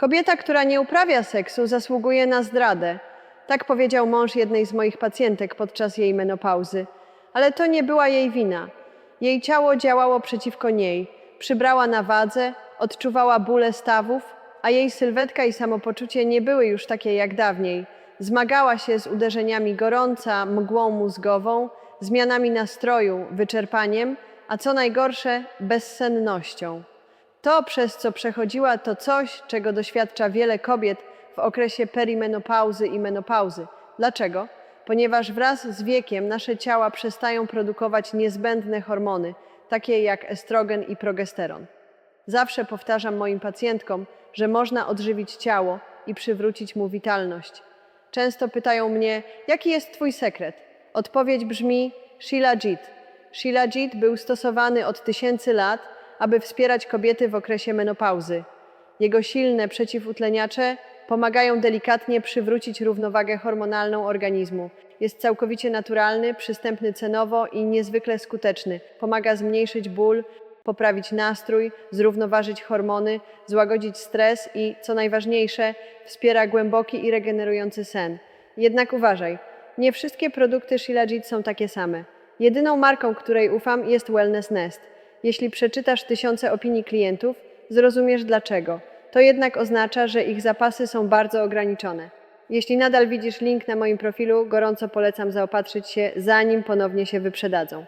Kobieta, która nie uprawia seksu, zasługuje na zdradę. Tak powiedział mąż jednej z moich pacjentek podczas jej menopauzy. Ale to nie była jej wina. Jej ciało działało przeciwko niej. Przybrała na wadze, odczuwała bóle stawów, a jej sylwetka i samopoczucie nie były już takie jak dawniej. Zmagała się z uderzeniami gorąca, mgłą mózgową, zmianami nastroju, wyczerpaniem, a co najgorsze, bezsennością. To, przez co przechodziła, to coś, czego doświadcza wiele kobiet w okresie perimenopauzy i menopauzy. Dlaczego? Ponieważ wraz z wiekiem nasze ciała przestają produkować niezbędne hormony, takie jak estrogen i progesteron. Zawsze powtarzam moim pacjentkom, że można odżywić ciało i przywrócić mu witalność. Często pytają mnie, jaki jest Twój sekret? Odpowiedź brzmi Shilajit. Shilajit był stosowany od tysięcy lat, aby wspierać kobiety w okresie menopauzy. Jego silne przeciwutleniacze pomagają delikatnie przywrócić równowagę hormonalną organizmu. Jest całkowicie naturalny, przystępny cenowo i niezwykle skuteczny. Pomaga zmniejszyć ból, poprawić nastrój, zrównoważyć hormony, złagodzić stres i, co najważniejsze, wspiera głęboki i regenerujący sen. Jednak uważaj, nie wszystkie produkty Shilajit są takie same. Jedyną marką, której ufam, jest Wellness Nest. Jeśli przeczytasz tysiące opinii klientów, zrozumiesz dlaczego. To jednak oznacza, że ich zapasy są bardzo ograniczone. Jeśli nadal widzisz link na moim profilu, gorąco polecam zaopatrzyć się, zanim ponownie się wyprzedadzą.